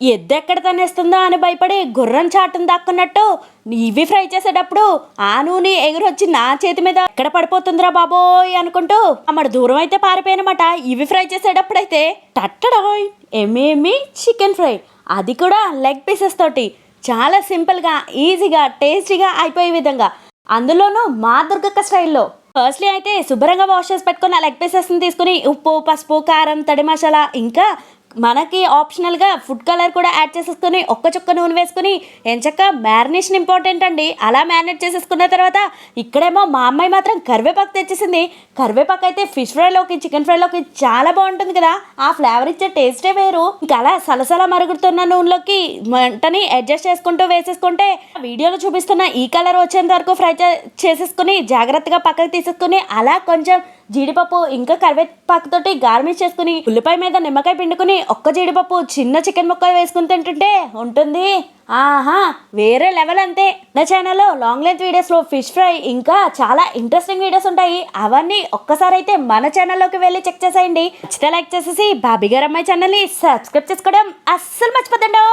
ఎద్దు ఎక్కడ తనేస్తుందా అని భయపడి గుర్రం చాటును దాక్కున్నట్టు ఇవి ఫ్రై చేసేటప్పుడు ఆ నూనె ఎగురొచ్చి నా చేతి మీద ఎక్కడ పడిపోతుందిరా బాబోయ్ అనుకుంటూ అమ్మడు దూరం అయితే పారిపోయినమాట. ఇవి ఫ్రై చేసేటప్పుడైతే అయితే టట్టడాయ్ ఏమేమి చికెన్ ఫ్రై. అది కూడా లెగ్ పీసెస్ తోటి. చాలా సింపుల్గా ఈజీగా టేస్టీగా అయిపోయే విధంగా. అందులోనూ మా దుర్గక్క స్టైల్లో. ఫస్ట్లీ అయితే శుభ్రంగా వాష్ చేసి పెట్టుకున్న లెగ్ పీసెస్ని తీసుకుని ఉప్పు పసుపు కారం తడి మసాలా ఇంకా మనకి ఆప్షనల్గా ఫుడ్ కలర్ కూడా యాడ్ చేసేసుకుని ఒక్క చుక్క నూనె వేసుకుని ఎంచక్క మ్యారినేషన్ ఇంపార్టెంట్ అండి. అలా మ్యారినేట్ చేసేసుకున్న తర్వాత ఇక్కడేమో మా అమ్మాయి మాత్రం కరివేపాకు తెచ్చేసింది. కరివేపాకు అయితే ఫిష్ ఫ్రైలోకి చికెన్ ఫ్రైలోకి చాలా బాగుంటుంది కదా. ఆ ఫ్లేవర్ ఇచ్చే టేస్టే వేరు. ఇంకా అలా సలసల మరుగుతున్న నూనెలోకి మంటని అడ్జస్ట్ చేసుకుంటూ వేసేసుకుంటే వీడియోలో చూపిస్తున్న ఈ కలర్ వచ్చేంత వరకు ఫ్రై చేసేసుకుని జాగ్రత్తగా పక్కకు తీసేసుకుని అలా కొంచెం జీడిపప్పు ఇంకా కరివేపాకుతోటి గార్నిష్ చేసుకుని ఉల్లిపాయ మీద నిమ్మకాయ పిండుకుని ఒక్క జీడిపప్పు చిన్న చికెన్ ముక్క వేసుకుని తింటుంటే ఉంటుంది. ఆహా వేరే లెవెల్ అంతే. నా ఛానల్లో లాంగ్ లెంత్ వీడియోస్లో ఫిష్ ఫ్రై ఇంకా చాలా ఇంట్రెస్టింగ్ వీడియోస్ ఉంటాయి. అవన్నీ ఒక్కసారి అయితే మన ఛానల్లోకి వెళ్ళి చెక్ చేసేయండి. ఖచ్చితంగా లైక్ చేసేసి బాబీ గారు అమ్మాయి ఛానల్ని సబ్స్క్రైబ్ చేసుకోవడం అస్సలు మర్చిపోతుండో